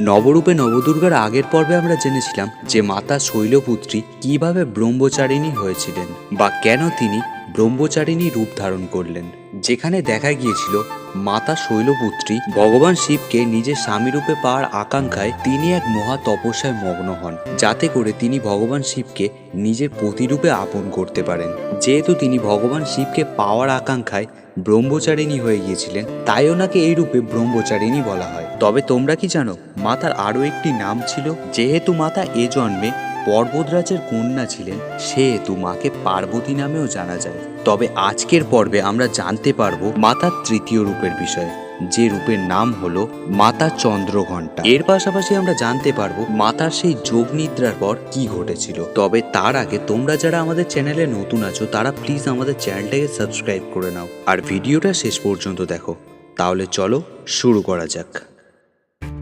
নবরূপে নবদুর্গার আগের পর্বে আমরা জেনেছিলাম যে মাতা শৈলপুত্রী কীভাবে ব্রহ্মচারিণী হয়েছিলেন বা কেন তিনি ব্রহ্মচারিণী রূপ ধারণ করলেন। যেখানে দেখা গিয়েছিল, মাতা শৈলপুত্রী ভগবান শিবকে নিজের স্বামী রূপে পাওয়ার আকাঙ্ক্ষায় তিনি এক মহা তপস্যায় মগ্ন হন, যাতে করে তিনি ভগবান শিবকে নিজের প্রতিরূপে আপন করতে পারেন। যেহেতু তিনি ভগবান শিবকে পাওয়ার আকাঙ্ক্ষায় ব্রহ্মচারিণী হয়ে গিয়েছিলেন, তাই ওনাকে এই রূপে ব্রহ্মচারিণী বলা হয়। তবে তোমরা কি জানো, মাতার আরও একটি নাম ছিল, যেহেতু মাতা এ জন্মে পর্বতরাজের কন্যা ছিলেন, সেহেতু মাকে পার্বতী নামেও জানা যায়। তবে আজকের পর্বে আমরা জানতে পারব মাতার তৃতীয় রূপের বিষয়ে। যে রূপের নাম হলো মাতা চন্দ্রঘণ্টা। এর পাশাপাশি আমরা জানতে পারব মাতার সেই যোগ নিদ্রার পর কি ঘটেছিল। তবে তার আগে তোমরা যারা আমাদের চ্যানেলে নতুন আছো, তারা প্লিজ আমাদের চ্যানেলটাকে সাবস্ক্রাইব করে নাও। আর ভিডিওটা শেষ পর্যন্ত দেখো। তাহলে চলো শুরু করা যাক।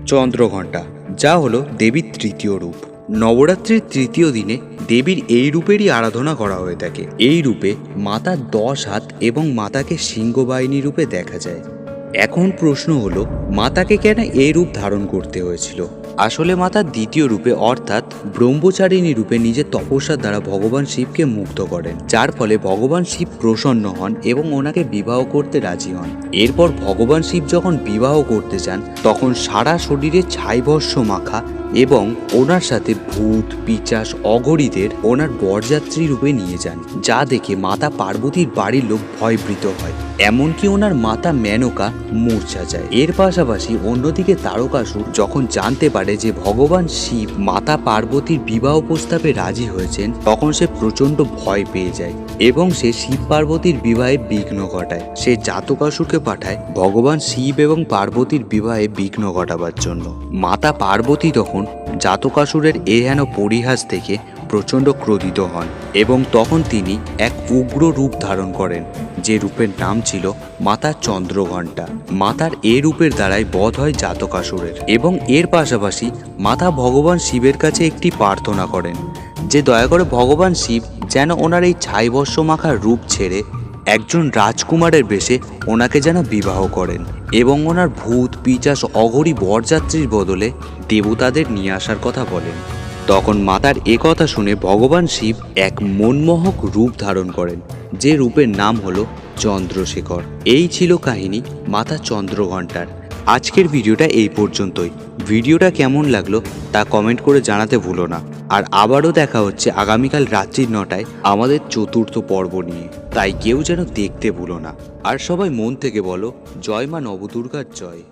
চন্দ্রঘণ্টা, যা হলো দেবীর তৃতীয় রূপ। নবরাত্রির তৃতীয় দিনে দেবীর এই রূপেরই আরাধনা করা হয়ে থাকে। এই রূপে মাতার দশ হাত এবং মাতাকে সিংহবাহিনী রূপে দেখা যায়। এখন প্রশ্ন হলো, মাতাকে কেন এই রূপ ধারণ করতে হয়েছিল? আসলে মাতার দ্বিতীয় রূপে, অর্থাৎ ব্রহ্মচারিণী রূপে নিজের তপস্যার দ্বারা ভগবান শিবকে মুক্ত করেন। যার ফলে ভগবান শিব প্রসন্ন হন এবং ওনাকে বিবাহ করতে রাজি হন। এরপর ভগবান শিব যখন বিবাহ করতে চান তখন সারা শরীরে ছাইভস্য মাখা এবং ওনার সাথে ভূত, পিচাস অগরীদের ওনার বরযাত্রী রূপে নিয়ে যান, যা দেখে মাতা পার্বতীর বাড়ির লোক ভয়ভীত হয়। এমনকি ওনার মাতা মেনকা মূর্ছা যায়। এর পাশাপাশি অন্যদিকে তারকাসুর যখন জানতে পারে যে ভগবান শিব মাতা পার্বতীর বিবাহ প্রস্তাবে রাজি হয়েছেন, তখন সে প্রচণ্ড ভয় পেয়ে যায় এবং সে শিব পার্বতীর বিবাহে বিঘ্ন ঘটায়। সে জাতকাসুরকে পাঠায় ভগবান শিব এবং পার্বতীর বিবাহে বিঘ্ন ঘটাবার জন্য। মাতা পার্বতী তখন জাতকাসুরের এ হেন পরিহাস থেকে প্রচণ্ড ক্রোধিত হন এবং তখন তিনি এক উগ্র রূপ ধারণ করেন, যে রূপের নাম ছিল মাতা চন্দ্রঘণ্টা। মাতার এ রূপের দ্বারাই বধ হয় জাতকাসুরের এবং এর পাশাপাশি মাতা ভগবান শিবের কাছে একটি প্রার্থনা করেন, যে দয়া করে ভগবান শিব যেন ওনার এই ছাইবর্ষ মাখার রূপ ছেড়ে একজন রাজকুমারের বেশে ওনাকে যেন বিবাহ করেন এবং ওনার ভূত, পিচাস, অঘরী বরযাত্রীর বদলে দেবতাদের নিয়ে আসার কথা বলেন। তখন মাতার এ কথা শুনে ভগবান শিব এক মনমোহক রূপ ধারণ করেন, যে রূপের নাম হলো চন্দ্রশেখর। এই ছিল কাহিনী মাতা চন্দ্রঘণ্টার। আজকের ভিডিওটা এই পর্যন্তই। ভিডিওটা কেমন লাগল তা কমেন্ট করে জানাতে ভুলো না। আর আবারও দেখা হচ্ছে আগামীকাল রাত্রির নটায় আমাদের চতুর্থ পর্ব নিয়ে। তাই কেউ যেন দেখতে ভুলো না। আর সবাই মন থেকে বলো, জয় মা নবদুর্গার জয়।